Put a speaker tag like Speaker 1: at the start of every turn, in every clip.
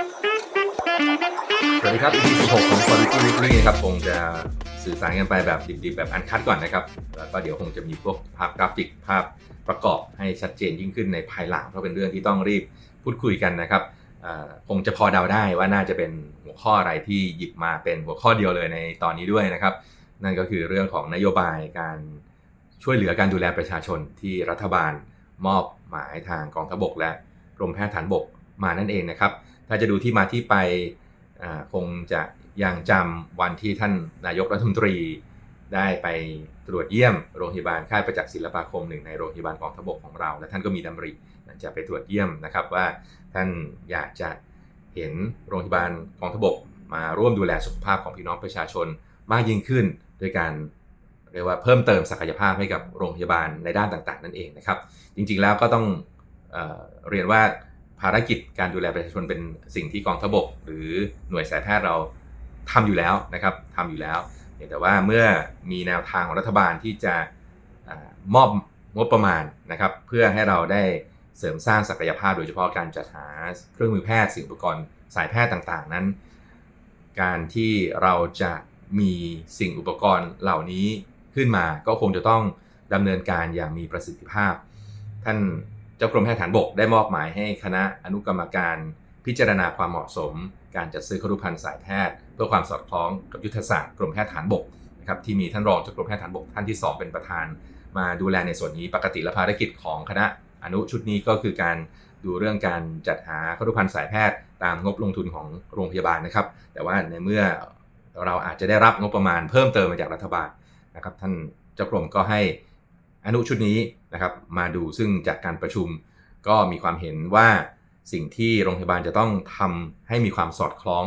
Speaker 1: สวัสดีครับ EP 16ของ Quality Weekly นะครับคงจะสื่อสารกันไปแบบดิบๆแบบอันคัดก่อนนะครับ แล้วก็เดี๋ยวคงจะมีพวกภาพกราฟิกภาพประกอบให้ชัดเจนยิ่งขึ้นในภายหลังเพราะเป็นเรื่องที่ต้องรีบพูดคุยกันนะครับคงจะพอเดาได้ว่าน่าจะเป็นหัวข้ออะไรที่หยิบมาเป็นหัวข้อเดียวเลยในตอนนี้ด้วยนะครับ นั่นก็คือเรื่องของนโยบายการช่วยเหลือการดูแลประชาชนที่รัฐบาลมอบหมายทางกองทพบกและกรมแพทย์ฐานบกมานั่นเองนะครับ ถ้าจะดูที่มาที่ไปคงจะยังจำวันที่ท่านนายกรัฐมนตรีได้ไปตรวจเยี่ยมโรงพยาบาลค่ายประจักษ์ศิลปาคมหนึ่งในโรงพยาบาลกองทบกของเรา และท่านก็มีดำริจะไปตรวจเยี่ยมนะครับว่าท่านอยากจะเห็นโรงพยาบาลกองทบกมาร่วมดูแลสุขภาพของพี่น้องประชาชนมากยิ่งขึ้นโดยการเรียกว่าเพิ่มเติมศักยภาพให้กับโรงพยาบาลในด้านต่างๆ นั่นเองนะครับ จริงๆแล้วก็ต้องเออเรียนว่า ภารกิจการดูแลประชาชนเป็นสิ่งที่กองทพบก หรือหน่วยสายแพทย์เราทำอยู่แล้วนะครับทำอยู่แล้ว แต่ว่าเมื่อมีแนวทางของรัฐบาลที่จะอามอบงบประมาณนะครับเพื่อให้เราได้เสริมสร้างศักยภาพโดยเฉพาะการจัดหาเครื่องมือแพทย์สิ่งอุปกรณ์สายแพทย์ต่างๆ นั้น การที่เราจะมีสิ่งอุปกรณ์เหล่านี้ขึ้นมา ก็คงจะต้องดำเนินการอย่างมีประสิทธิภาพ ท่าน จ้ากรมแพทย์ฐานบกได้มอบหมายให้คณะอนุกรรมการ พิจารณาความเหมาะสม การจัดซื้อครุภัณฑ์สายแพทย์ เพื่อความสอดคล้องกับยุทธศาสตร์กรมแพทย์ฐานบกนะครับที่มีท่านรองเจ้ากรมแพทย์ฐานบกท่านที่ 2 เป็นประธาน มาดูแลในส่วนนี้ปกติและภารกิจของคณะอนุชุดนี้ก็คือการดูเรื่องการจัดหาครุภัณฑ์สายแพทย์ ตามงบลงทุนของโรงพยาบาลนะครับ แต่ว่าในเมื่อเราอาจจะได้รับงบประมาณเพิ่มเติมมาจากรัฐบาลนะครับท่านเจ้ากรมก็ให้ อนุชุดนี้นะครับมาดูซึ่งจากการประชุมก็มีความเห็นว่าสิ่งที่โรงพยาบาลจะต้องทำให้มีความสอดคล้อง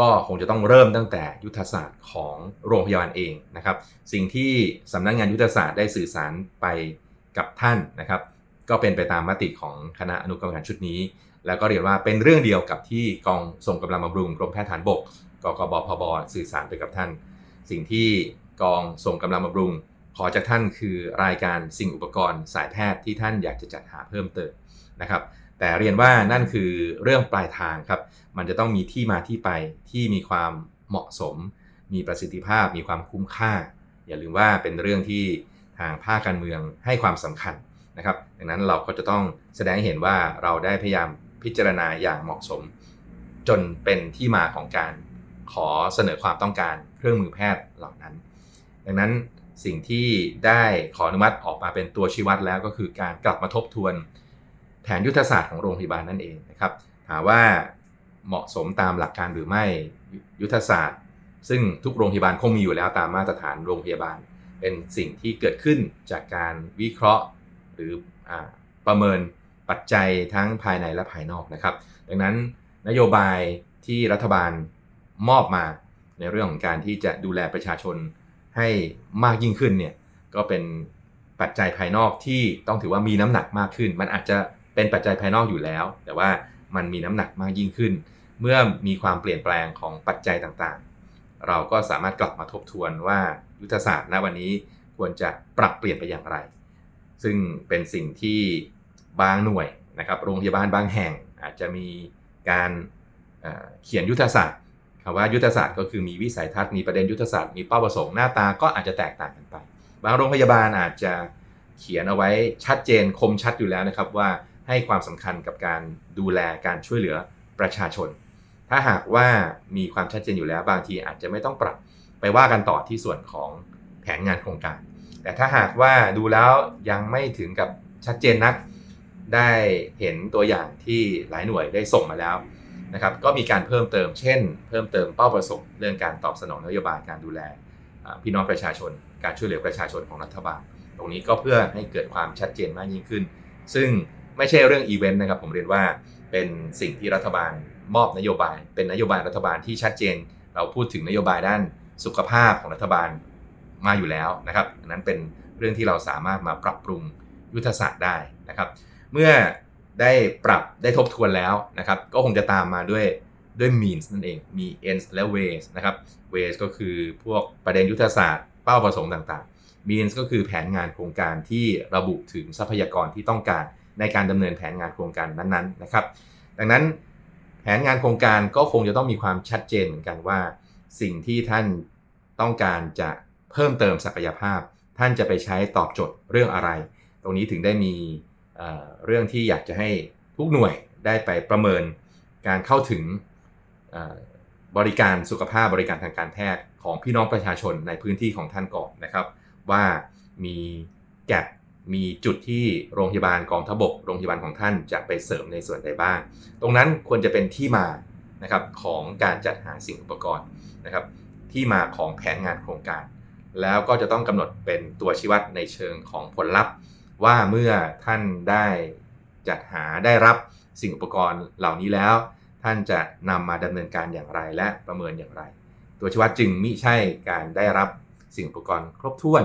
Speaker 1: ก็คงจะต้องเริ่มตั้งแต่ยุทธศาสตร์ของโรงพยาบาลเองนะครับ สิ่งที่สำนักงานยุทธศาสตร์ได้สื่อสารไปกับท่านนะครับ ก็เป็นไปตามมติของคณะอนุกรรมการชุดนี้ แล้วก็เรียนว่าเป็นเรื่องเดียวกับที่กองส่งกำลังบำรุงกรมแพทย์ฐานบกกกบพบสื่อสารไปกับท่าน สิ่งที่กองส่งกำลังบำรุง ขอจากท่านคือรายการสิ่งอุปกรณ์สายแพทย์ที่ท่านอยากจะจัดหาเพิ่มเติมนะครับ แต่เรียนว่านั่นคือเรื่องปลายทางครับ มันจะต้องมีที่มาที่ไปที่มีความเหมาะสม มีประสิทธิภาพ มีความคุ้มค่า อย่าลืมว่าเป็นเรื่องที่ทางภาคการเมืองให้ความสำคัญนะครับ ดังนั้นเราก็จะต้องแสดงให้เห็นว่าเราได้พยายามพิจารณาอย่างเหมาะสม จนเป็นที่มาของการขอเสนอความต้องการเครื่องมือแพทย์เหล่านั้น ดังนั้น สิ่งที่ได้ขออนุมัติออกมาเป็นตัวชี้วัดแล้วก็คือการกลับมาทบทวนแผนยุทธศาสตร์ของโรงพยาบาลนั่นเองนะครับถามว่าเหมาะสมตามหลักการหรือไม่ยุทธศาสตร์ ซึ่งทุกโรงพยาบาลคงมีอยู่แล้วตามมาตรฐานโรงพยาบาล เป็นสิ่งที่เกิดขึ้นจากการวิเคราะห์หรืออประเมินปัจจัยทั้งภายในและภายนอกนะครับ ดังนั้นนโยบายที่รัฐบาลมอบมาในเรื่องของการที่จะดูแลประชาชน ให้มากยิ่งขึ้นเนี่ยก็เป็นปัจจัยภายนอกที่ต้องถือว่ามีน้ำหนักมากขึ้น มันอาจจะเป็นปัจจัยภายนอกอยู่แล้ว แต่ว่ามันมีน้ำหนักมากยิ่งขึ้น เมื่อมีความเปลี่ยนแปลงของปัจจัยต่างๆ เราก็สามารถกลับมาทบทวนว่ายุทธศาสตร์ณวันนี้ควรจะปรับเปลี่ยนไปอย่างไร ซึ่งเป็นสิ่งที่บางหน่วยนะครับโรงพยาบาลบางแห่งอาจจะมีการเอ่อเขียนยุทธศาสตร์ คำว่ายุทธศาสตร์ก็คือมีวิสัยทัศน์มีประเด็นยุทธศาสตร์มีเป้าประสงค์หน้าตาก็อาจจะแตกต่างกันไป บางโรงพยาบาลอาจจะเขียนเอาไว้ชัดเจนคมชัดอยู่แล้วนะครับว่าให้ความสำคัญกับการดูแลการช่วยเหลือประชาชน ถ้าหากว่ามีความชัดเจนอยู่แล้ว บางทีอาจจะไม่ต้องปรับไปว่ากันต่อที่ส่วนของแผนงานโครงการ แต่ถ้าหากว่าดูแล้วยังไม่ถึงกับชัดเจนนัก ได้เห็นตัวอย่างที่หลายหน่วยได้ส่งมาแล้ว นะครับก็มีการเพิ่มเติมเช่น เพิ่มเติมเป้าประสงค์เรื่องการตอบสนองนโยบายการดูแลพี่น้องประชาชน การช่วยเหลือประชาชนของรัฐบาล ตรงนี้ก็เพื่อให้เกิดความชัดเจนมากยิ่งขึ้น ซึ่งไม่ใช่เรื่องอีเวนต์นะครับผมเรียนว่าเป็นสิ่งที่รัฐบาลมอบนโยบาย เป็นนโยบายรัฐบาลที่ชัดเจน เราพูดถึงนโยบายด้านสุขภาพของรัฐบาลมาอยู่แล้วนะครับนั้นเป็นเรื่องที่เราสามารถมาปรับปรุงยุทธศาสตร์ได้นะครับ เมื่อ ได้ปรับได้ทบทวนแล้วนะครับ ก็คงจะตามมาด้วยด้วย means นั่นเอง มี ends และ ways นะครับ ways ก็คือพวกประเด็นยุทธศาสตร์เป้าประสงค์ต่างๆ means ก็คือแผนงานโครงการที่ระบุถึงทรัพยากรที่ต้องการในการดำเนินแผนงานโครงการนั้นๆนะครับ ดังนั้นแผนงานโครงการก็คงจะต้องมีความชัดเจนเหมือนกันว่า สิ่งที่ท่านต้องการจะเพิ่มเติมศักยภาพ ท่านจะไปใช้ตอบโจทย์เรื่องอะไร ตรงนี้ถึงได้มี เรื่องที่อยากจะให้ทุกหน่วยได้ไปประเมินการเข้าถึงบริการสุขภาพบริการทางการแพทย์ของพี่น้องประชาชนในพื้นที่ของท่านก่อนนะครับ ว่ามีแกลบมีจุดที่โรงพยาบาลกองทบกโรงพยาบาลของท่านจะไปเสริมในส่วนใดบ้าง ตรงนั้นควรจะเป็นที่มานะครับของการจัดหาสิ่งอุปกรณ์นะครับที่มาของแผนงานโครงการ แล้วก็จะต้องกำหนดเป็นตัวชี้วัดในเชิงของผลลัพธ์ ว่าเมื่อท่านได้จัดหาได้รับสิ่งอุปกรณ์เหล่านี้แล้ว ท่านจะนำมาดำเนินการอย่างไรและประเมินอย่างไร ตัวชี้วัดจึงมิใช่การได้รับสิ่งอุปกรณ์ครบถ้วน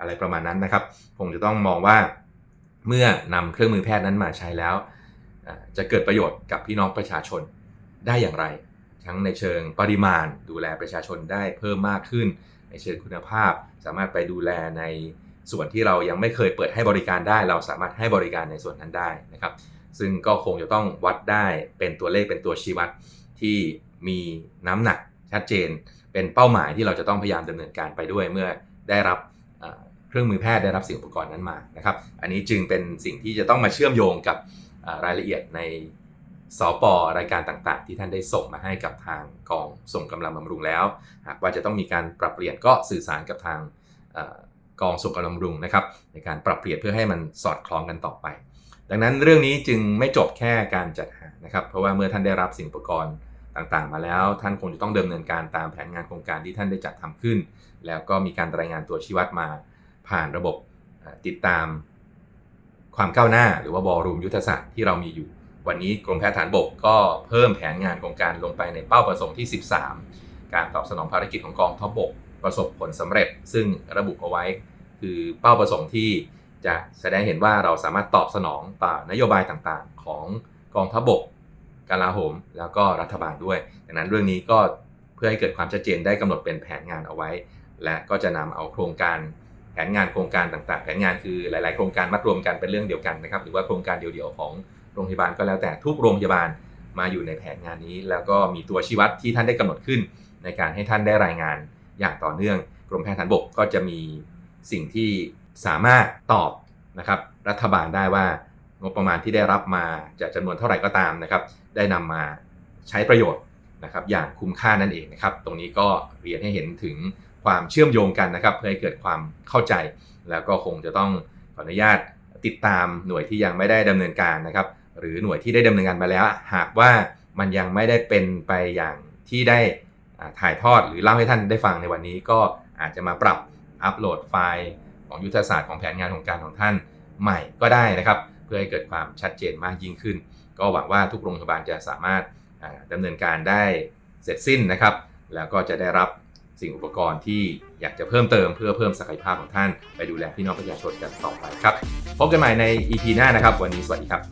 Speaker 1: อะไรประมาณนั้นนะครับคงจะต้องมองว่าเมื่อนำเครื่องมือแพทย์นั้นมาใช้แล้ว จะเกิดประโยชน์กับพี่น้องประชาชนได้อย่างไร ทั้งในเชิงปริมาณดูแลประชาชนได้เพิ่มมากขึ้น ในเชิงคุณภาพ สามารถไปดูแลใน ส่วนที่เรายังไม่เคยเปิดให้บริการได้ เราสามารถให้บริการในส่วนนั้นได้นะครับ ซึ่งก็คงจะต้องวัดได้เป็นตัวเลขเป็นตัวชี้วัดที่มีน้ำหนักชัดเจน เป็นเป้าหมายที่เราจะต้องพยายามดำเนินการไปด้วยเมื่อได้รับเครื่องมือแพทย์ได้รับสิ่งอุปกรณ์นั้นมานะครับ อันนี้จึงเป็นสิ่งที่จะต้องมาเชื่อมโยงกับรายละเอียดในสปรายการต่างๆ ที่ท่านได้ส่งมาให้กับทางกองส่งกำลังบำรุงแล้ว หากว่าจะต้องมีการปรับเปลี่ยนก็สื่อสารกับทาง กองส่งกำลังบำรุงนะครับในการปรับเปลี่ยนเพื่อให้มันสอดคล้องกันต่อไป ดังนั้นเรื่องนี้จึงไม่จบแค่การจัดหานะครับเพราะว่าเมื่อท่านได้รับสิ่งอุปกรณ์ต่างๆ มาแล้วท่านคงจะต้องดำเนินการตามแผนงานโครงการที่ท่านได้จัดทำขึ้น แล้วก็มีการรายงานตัวชี้วัดมา ผ่านระบบติดตามความก้าวหน้าหรือว่าบอรูมยุทธศาสตร์ที่เรามีอยู่ วันนี้กรมแพทย์ฐานบกก็เพิ่มแผนงานโครงการลงไปในเป้าประสงค์ที่ 13 การตอบสนองภารกิจของกองทัพบก ประสบผลสำเร็จ ซึ่งระบุเอาไว้ คือเป้าประสงค์ที่จะแสดงเห็นว่าเราสามารถตอบสนองต่อนโยบายต่างๆ ของกองทัพบกกลาโหม แล้วก็รัฐบาลด้วย ดังนั้นเรื่องนี้ก็เพื่อให้เกิดความชัดเจนได้กำหนดเป็นแผนงานเอาไว้ และก็จะนำเอาโครงการแผนงานโครงการต่างๆ แผนงานคือหลาย ๆ โครงการมัดรวมกันเป็นเรื่องเดียวกันนะครับ หรือว่าโครงการเดียวๆของโรงพยาบาลก็แล้วแต่ทุกโรงพยาบาลมาอยู่ในแผนงานนี้ แล้วก็มีตัวชี้วัดที่ท่านได้กำหนดขึ้น ในการให้ท่านได้รายงานอย่างต่อเนื่อง กรมแพทย์ฐานบกก็จะมี สิ่งที่สามารถตอบนะครับรัฐบาลได้ว่างบประมาณที่ได้รับมาจะจำนวนเท่าไหร่ก็ตามนะครับ ได้นำมาใช้ประโยชน์นะครับอย่างคุ้มค่านั่นเองนะครับ ตรงนี้ก็เรียนให้เห็นถึงความเชื่อมโยงกันนะครับ เพื่อให้เกิดความเข้าใจ แล้วก็คงจะต้องขออนุญาตติดตามหน่วยที่ยังไม่ได้ดำเนินการนะครับ หรือหน่วยที่ได้ดำเนินการมาแล้ว หากว่ามันยังไม่ได้เป็นไปอย่างที่ได้ถ่ายทอดหรือเล่าให้ท่านได้ฟังในวันนี้ก็อาจจะมาปรับ อัปโหลดไฟล์ของยุทธศาสตร์ของแผนงานของการของท่านใหม่ก็ได้นะครับ เพื่อให้เกิดความชัดเจนมากยิ่งขึ้น ก็หวังว่าทุกโรงพยาบาลจะสามารถอ่าดำเนินการได้เสร็จสิ้นนะครับ แล้วก็จะได้รับสิ่งอุปกรณ์ที่อยากจะเพิ่มเติมเพื่อเพิ่มศักยภาพของท่าน ไปดูแลพี่น้องประชาชนกันต่อไปครับ พบกันใหม่ใน EP หน้านะครับ วันนี้สวัสดีครับ